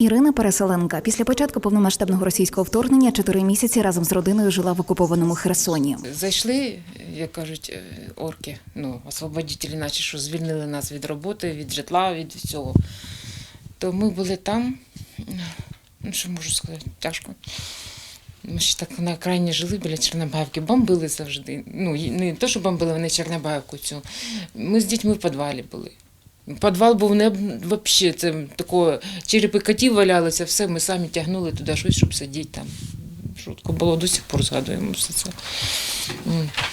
Ірина Переселенка після початку повномасштабного російського вторгнення чотири місяці разом з родиною жила в окупованому Херсоні. Зайшли, як кажуть, е, орки, ну, освободителі, наче що звільнили нас від роботи, від житла, від всього. То ми були там, ну що можу сказати, тяжко. Ми ще так на окраїні жили біля Чорнобаївки, бомбили завжди. Ну, не то, що бомбили, вони Чорнобаївку цю. Ми з дітьми в підвалі були. Підвал був не взагалі, це такого, черепи котів валялися, все, ми самі тягнули туди щось, щоб сидіти там. Шутко було, до сих пор згадуємо все це.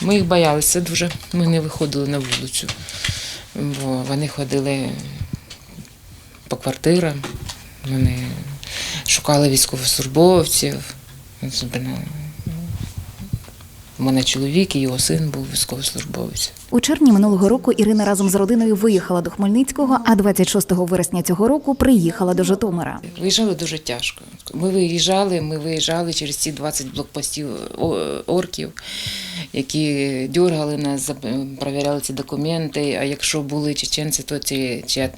Ми їх боялися дуже. Ми не виходили на вулицю. Бо вони ходили по квартирам, вони шукали військовослужбовців. У мене чоловік і його син був військовослужбовець. У червні минулого року Ірина разом з родиною виїхала до Хмельницького, а 26 вересня цього року приїхала до Житомира. Виїжджали дуже тяжко. Ми виїжджали, ми виїжджали через ці 20 блокпостів орків, які дергали нас, перевіряли ці документи. А якщо були чеченці, то ці чи,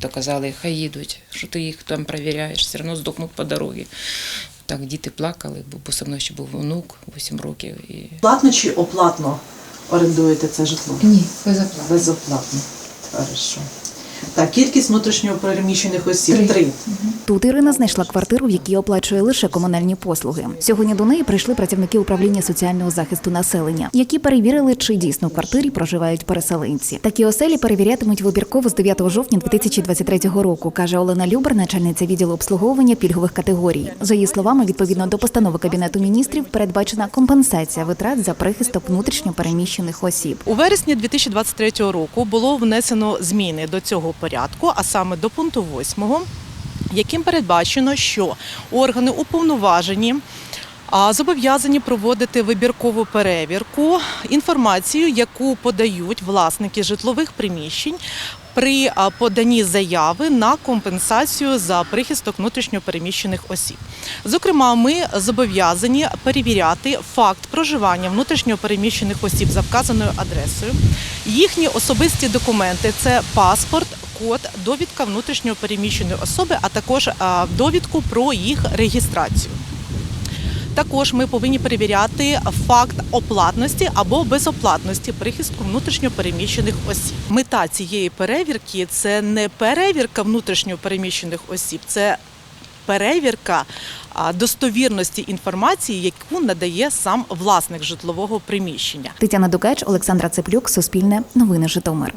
то казали, хай їдуть, що ти їх там перевіряєш, все одно здохнуть по дорозі. Так діти плакали, бо, бо со мною ще був онук 8 років. І... Платно чи оплатно орендуєте це житло? Ні, безоплатно. Безоплатно. Хорошо. Так, кількість внутрішньо переміщених осіб три. Тут Ірина знайшла квартиру, в якій оплачує лише комунальні послуги. Сьогодні до неї прийшли працівники управління соціального захисту населення, які перевірили, чи дійсно в квартирі проживають переселенці. Такі оселі перевірятимуть вибірково з 9 жовтня 2023 року, каже Олена Любер, начальниця відділу обслуговування пільгових категорій. За її словами, відповідно до постанови кабінету міністрів, передбачена компенсація витрат за прихисток внутрішньо переміщених осіб. У вересні 2023 року було внесено зміни до цього порядку, а саме до пункту 8, яким передбачено, що органи уповноважені. Зобов'язані проводити вибіркову перевірку інформацію, яку подають власники житлових приміщень при поданні заяви на компенсацію за прихисток внутрішньопереміщених осіб. Зокрема, ми зобов'язані перевіряти факт проживання внутрішньопереміщених осіб за вказаною адресою, їхні особисті документи це паспорт, код, довідка внутрішньопереміщеної особи, а також довідку про їх реєстрацію. Також ми повинні перевіряти факт оплатності або безоплатності прихистку внутрішньопереміщених осіб. Мета цієї перевірки це не перевірка внутрішньопереміщених осіб, це перевірка достовірності інформації, яку надає сам власник житлового приміщення. Тетяна Дукач, Олександра Цеплюк, Суспільне, Новини Житомир.